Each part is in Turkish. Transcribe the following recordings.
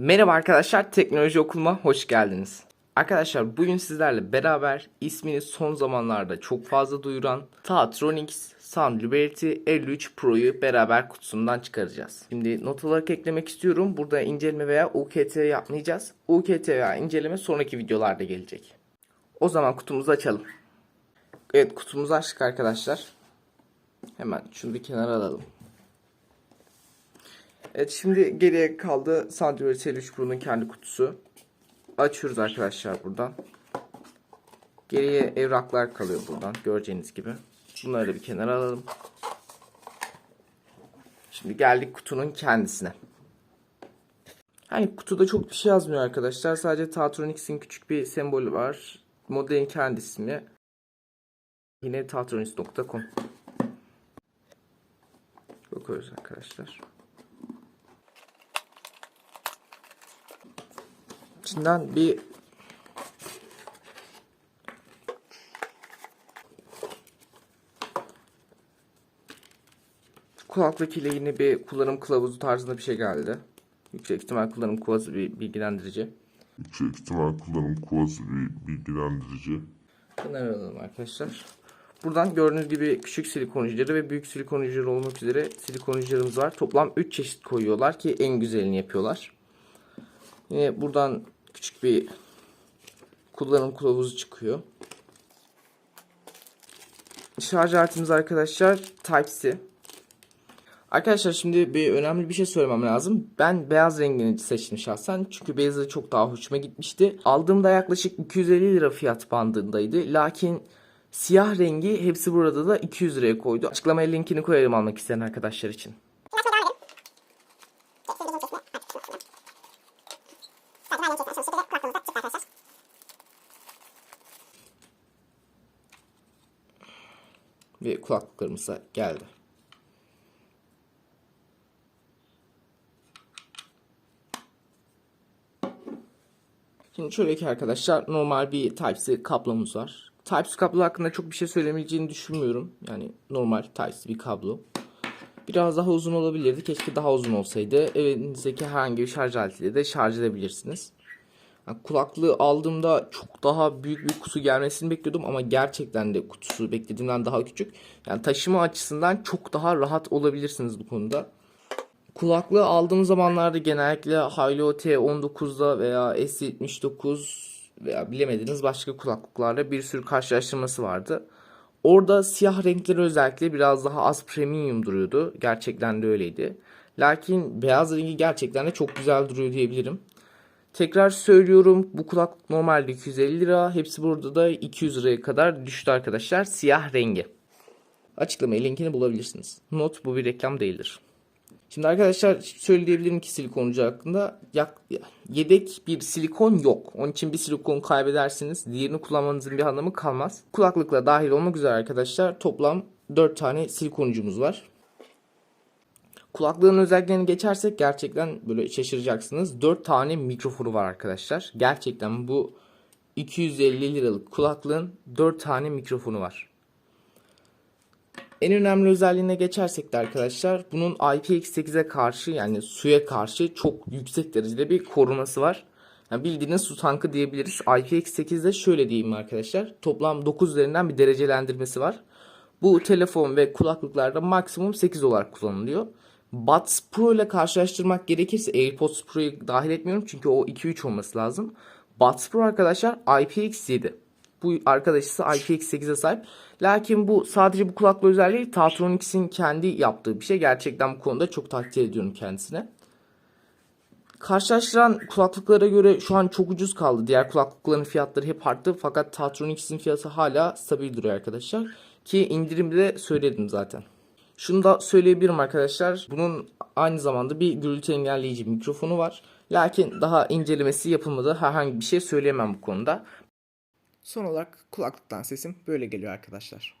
Merhaba arkadaşlar, Teknoloji Okuluma hoş geldiniz. Arkadaşlar bugün sizlerle beraber ismini son zamanlarda çok fazla duyuran Tatronics Sound Liberty 53 Pro'yu beraber kutusundan çıkaracağız. Şimdi not olarak eklemek istiyorum. Burada inceleme veya UKT yapmayacağız. UKT veya inceleme sonraki videolarda gelecek. O zaman kutumuzu açalım. Evet kutumuzu açtık arkadaşlar. Hemen şunu bir kenara alalım. Evet şimdi geriye kaldı Soundware 53 Pro'nun kendi kutusu. Açıyoruz arkadaşlar buradan. Geriye evraklar kalıyor buradan göreceğiniz gibi. Bunları da bir kenara alalım. Şimdi geldik kutunun kendisine. Hani kutuda çok bir şey yazmıyor arkadaşlar. Sadece Tatronics'in küçük bir sembolü var. Modelin kendi ismi. Yine tatronics.com Bakıyoruz arkadaşlar. İçinden bir kulaklık ile yine bir kullanım kılavuzu tarzında bir şey geldi. Yüksek ihtimal kullanım kılavuzu bir bilgilendirici. Yüksek ihtimal kullanım kovası bir bilgilendirici. Bunları alalım arkadaşlar. Buradan gördüğünüz gibi küçük silikon uçları ve büyük silikon uçları olmak üzere silikon uçlarımız var. Toplam 3 çeşit koyuyorlar ki en güzelini yapıyorlar. Yine buradan küçük bir kullanım kılavuzu çıkıyor. Şarj aletimiz arkadaşlar Type-C. Arkadaşlar şimdi bir önemli bir şey söylemem lazım. Ben beyaz rengini seçtim şahsen. Çünkü beyazı çok daha hoşuma gitmişti. Aldığımda yaklaşık 250 lira fiyat bandındaydı. Lakin siyah rengi hepsi burada da 200 liraya koydu. Açıklamaya linkini koyarım almak isteyen arkadaşlar için. Ve kulaklıklarımız da geldi. Şimdi şöyle ki arkadaşlar normal bir Type-C kablomuz var. Type-C kablo hakkında çok bir şey söylemeyeceğini düşünmüyorum. Yani normal Type-C bir kablo. Biraz daha uzun olabilirdi. Keşke daha uzun olsaydı. Evinizdeki herhangi bir şarj aletiyle de şarj edebilirsiniz. Kulaklığı aldığımda çok daha büyük bir kutu gelmesini bekliyordum ama gerçekten de kutusu beklediğimden daha küçük. Yani taşıma açısından çok daha rahat olabilirsiniz bu konuda. Kulaklığı aldığım zamanlarda genellikle Hilo T19'da veya S79 veya bilemediğiniz başka kulaklıklarla bir sürü karşılaştırması vardı. Orada siyah renkleri özellikle biraz daha az premium duruyordu. Gerçekten de öyleydi. Lakin beyaz rengi gerçekten de çok güzel duruyor diyebilirim. Tekrar söylüyorum bu kulaklık normalde 250 lira. Hepsi burada da 200 liraya kadar düştü arkadaşlar. Siyah rengi. Açıklamaya linkini bulabilirsiniz. Not bu bir reklam değildir. Şimdi arkadaşlar söyleyebilirim ki silikoncu hakkında yak, yedek bir silikon yok. Onun için bir silikon kaybedersiniz. Diğerini kullanmanızın bir anlamı kalmaz. Kulaklıkla dahil olmak üzere arkadaşlar toplam 4 tane silikoncumuz var. Kulaklığın özelliklerini geçersek gerçekten böyle şaşıracaksınız. 4 tane mikrofonu var arkadaşlar. Gerçekten bu 250 liralık kulaklığın 4 tane mikrofonu var. En önemli özelliğine geçersek de arkadaşlar bunun IPX8'e karşı yani suya karşı çok yüksek derecede bir koruması var. Yani bildiğiniz su tankı diyebiliriz. IPX8'de şöyle diyeyim arkadaşlar. Toplam 9 üzerinden bir derecelendirmesi var. Bu telefon ve kulaklıklarda maksimum 8 olarak kullanılıyor. Buds Pro ile karşılaştırmak gerekirse AirPods Pro'yu dahil etmiyorum çünkü o 2-3 olması lazım. Buds Pro arkadaşlar IPX7. Bu arkadaş ise IPX8'e sahip. Lakin bu sadece bu kulaklığı özelliği Tatronics'in kendi yaptığı bir şey. Gerçekten bu konuda çok takdir ediyorum kendisine. Karşılaştıran kulaklıklara göre şu an çok ucuz kaldı. Diğer kulaklıkların fiyatları hep arttı. Fakat Tatronics'in fiyatı hala stabil duruyor arkadaşlar. Ki indirimde de söyledim zaten. Şunu da söyleyebilirim arkadaşlar. Bunun aynı zamanda bir gürültü engelleyici mikrofonu var. Lakin daha incelemesi yapılmadı. Herhangi bir şey söyleyemem bu konuda. Son olarak kulaklıktan sesim böyle geliyor arkadaşlar.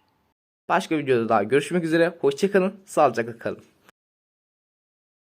Başka videoda daha görüşmek üzere. Hoşçakalın. Sağlıcakla kalın.